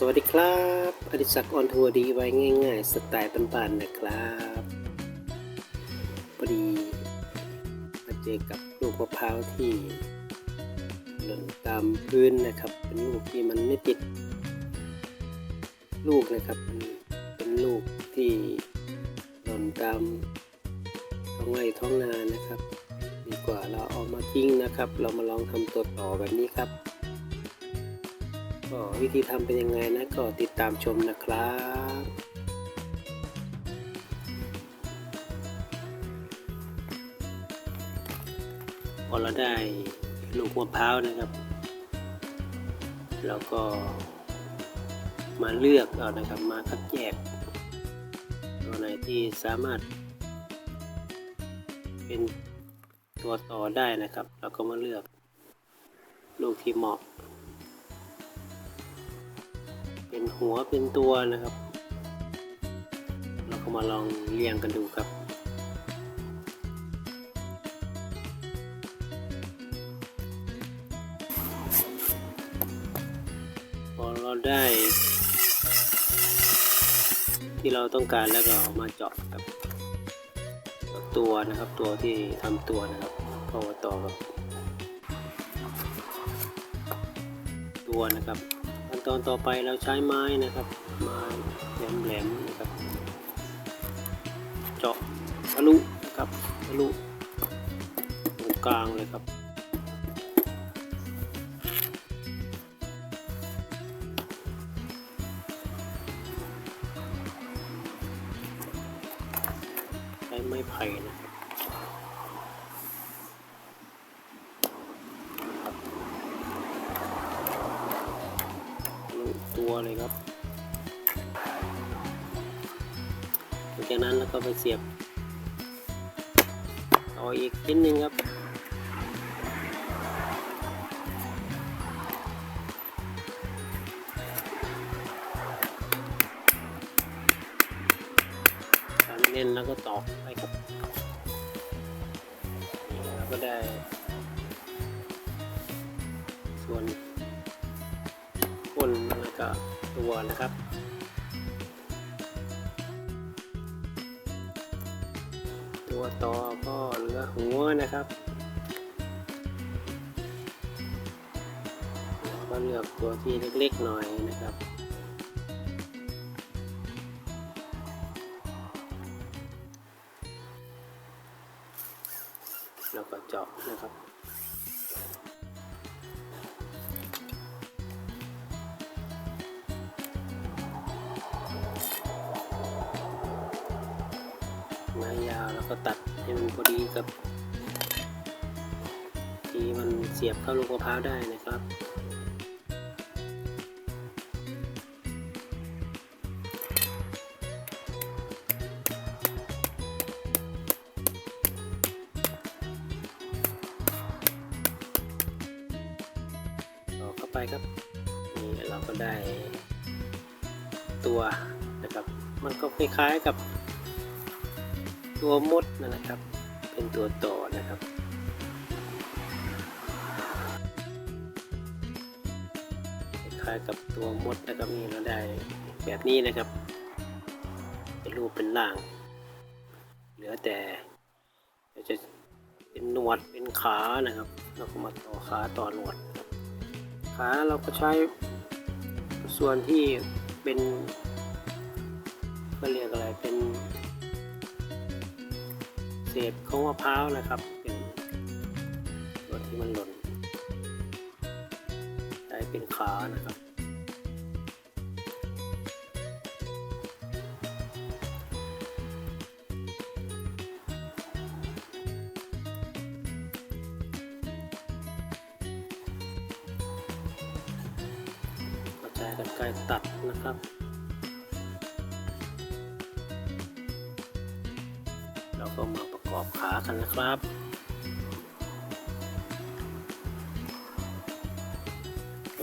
สวัสดีครับอดิศักดิ์ออนทัวร์ดีไว้ง่ายๆ สไตล์บ้านๆนะครับพอดีมาเจอกับลูกมะพร้าวที่หล่นตามพื้นนะครับ เป็นลูกที่มันไม่ติด ลูกนะครับ เป็นลูกที่หล่นตามท้องไร่ท้องนานะครับ ดีกว่าเราเอามาทิ้งนะครับ เรามาลองทำตัวต่อแบบนี้ครับ ก็วิธีทำเป็นยังไงนะก็ติดตามชมนะครับพอเราได้ลูกมะพร้าวนะครับ แล้วก็มาเลือกเอานะครับมาคัดแยกตัวไหนที่สามารถ เป็นตัวต่อได้นะครับ เราก็มาเลือกลูกที่เหมาะ เป็นหัวเป็นตัวนะครับ เราก็มาลองเรียงกันดูครับพอเราได้ ที่เราต้องการแล้วก็เอามาเจาะกับกับตัวนะครับตัวที่ทำตัวนะครับพอมาต่อกับตัวนะครับ ตอนต่อไปเราใช้ไม้นะครับไม้แหลมๆนะครับเจาะทะลุนะครับทะลุตรงกลางเลยครับใช้ไม้ไผ่นะครับ เลยครับหลังจากนั้นแล้วก็ไปเสียบต่ออีกชิ้นหนึ่งครับทำเน้นแล้วก็ตอกไปครับ นแล้วก็ตัวนะครับ ตัวต่อก็เหลือหัวนะครับแล้วก็เลือกตัวที่เล็กๆหน่อยนะครับแล้วก็เจาะนะครับ ตัดให้มันพอดีกับ ที่มันเสียบเข้าลูกมะพร้าวได้นะครับต่อเข้าไปครับนี่เราก็ได้ตัวนะครับ มันก็คล้ายๆกับ ตัวมดนะครับ เป็นตัวต่อนะครับคล้ายกับตัวมดนะครับนี่เราได้แบบนี้นะครับเป็นรูปเป็นร่าง เหลือแต่จะเป็นหนวดเป็นขานะครับเราก็มาต่อขาต่อหนวด ขาเราก็ใช้ส่วนที่เป็นก็เรียกอะไรเป็น ษของมะพร้าวนะครับ เป็นส่วนที่มันหล่นใช้เป็นขานะครับก็ใช้กันไกรตัดนะครับเราก็มา อบขากันนะครับ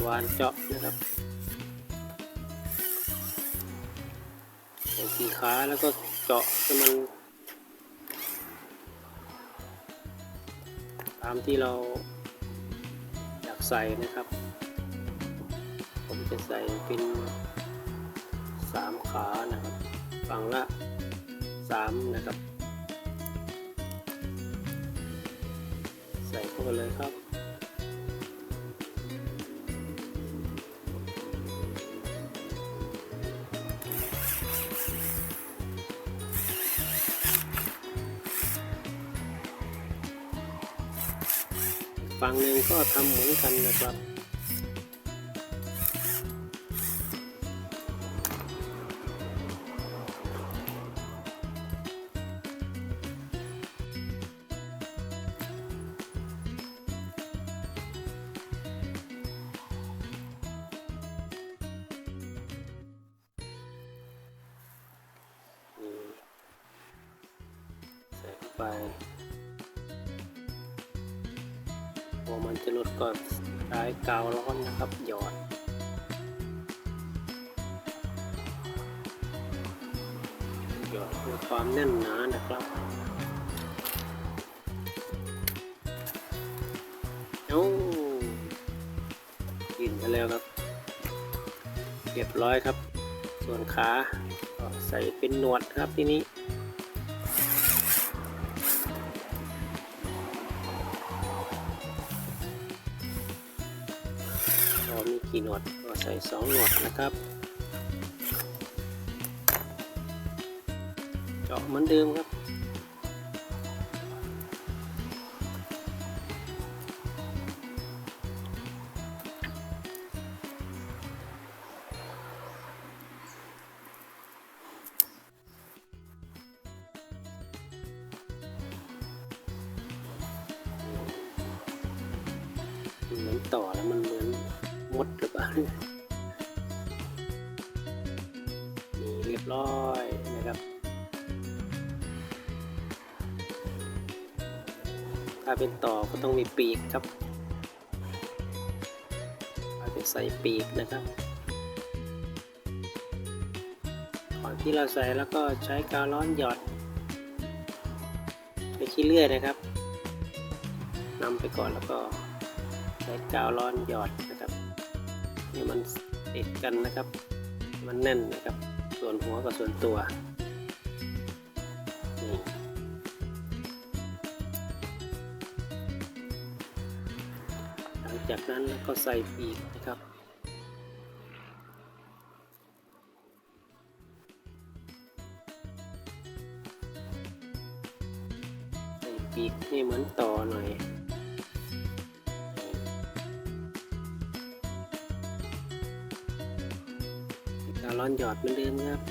วานเจาะนะครับใส่สีขาแล้วก็เจาะให้มัน ตามที่เราอยากใส่นะครับ ผมจะใส่เป็นสามขานะครับ ฝั่งละสามนะครับ วเลยครับ ฝั่งหนึ่งก็ทำเหมือนกันนะครับ ไปพอมันจะหลุดก็ใช้กาวร้อนนะครับหยอดหยอดเพื่อความแน่นหนานะครับเอ้ากินไปแล้วครับเรียบร้อยครับ ส่วนขาใส่เป็นหนวดครับทีนี้ กี่หนวดก็ใส่สองหนวดนะครับ เจาะเหมือนเดิมครับเหมือนต่อแล้วมันเหมือ มดหรือเปล่านี่เรียบร้อยนะครับ ถ้าเป็นต่อก็ต้องมีปีกครับเราจะใส่ปีกนะครับก่อนที่เราใส่แล้วก็ใช้กาวร้อนหยอด ไปขี้เลื่อยนะครับนำไปก่อนแล้วก็ใช้กาวร้อนหยอด ให้มันติดกันนะครับ มันแน่นนะครับ ส่วนหัวกับส่วนตัวนี่หลังจากนั้นก็ใส่ปีกนะครับ การร้อนหยอดเหมือนเดิมครับ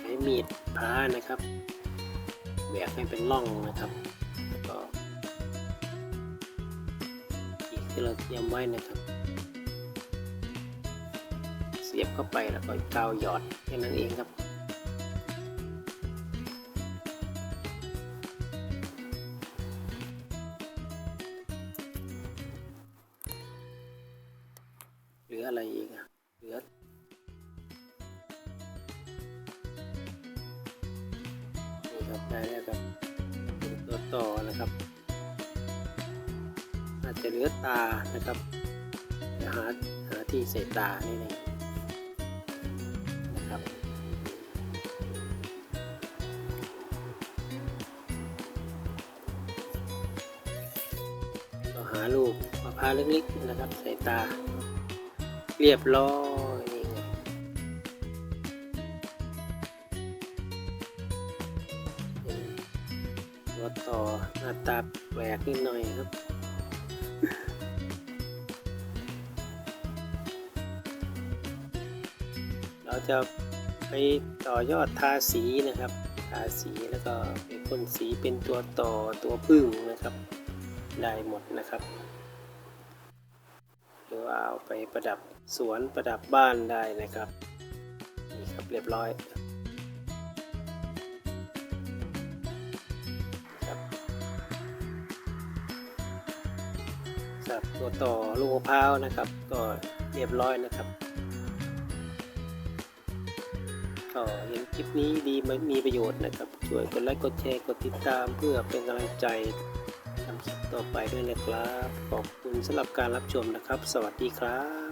ใช้มีดพ้านะครับแหวกให้เป็นร่องนะครับแล้วก็อีกที่เราเตรียมไว้นะครับ บเข้าไปแล้วก็กาวหยอดแค่นั้นเองครับ เหลืออะไรอีกอะเหลือนี่ครับได้แล้วครับเป็นตัวต่อนะครับอาจจะเหลือตานะครับหาหาที่ใส่ตานี่เอง เล็กๆนะครับ ใส่ตา เรียบร้อยตัวต่อหน้าตาแปลกนิดหน่อยครับเราจะไปต่อยอดทาสีนะครับ ทาสีแล้วก็ไปพ่นสีเป็นตัวต่อตัวพึ่งนะครับ ได้หมดนะครับ หรือว่าเอาไปประดับสวนประดับบ้านได้นะครับนี่ครับเรียบร้อยครับสับตัวต่อลูกมะพร้าวนะครับ ก็เรียบร้อยนะครับก็เห็นคลิปนี้ดีมีประโยชน์นะครับ ช่วยกดไลค์กดแชร์กดติดตามเพื่อเป็นกำลังใจ ต่อไปด้วยนะครับ ขอบคุณสำหรับการรับชมนะครับ สวัสดีครับ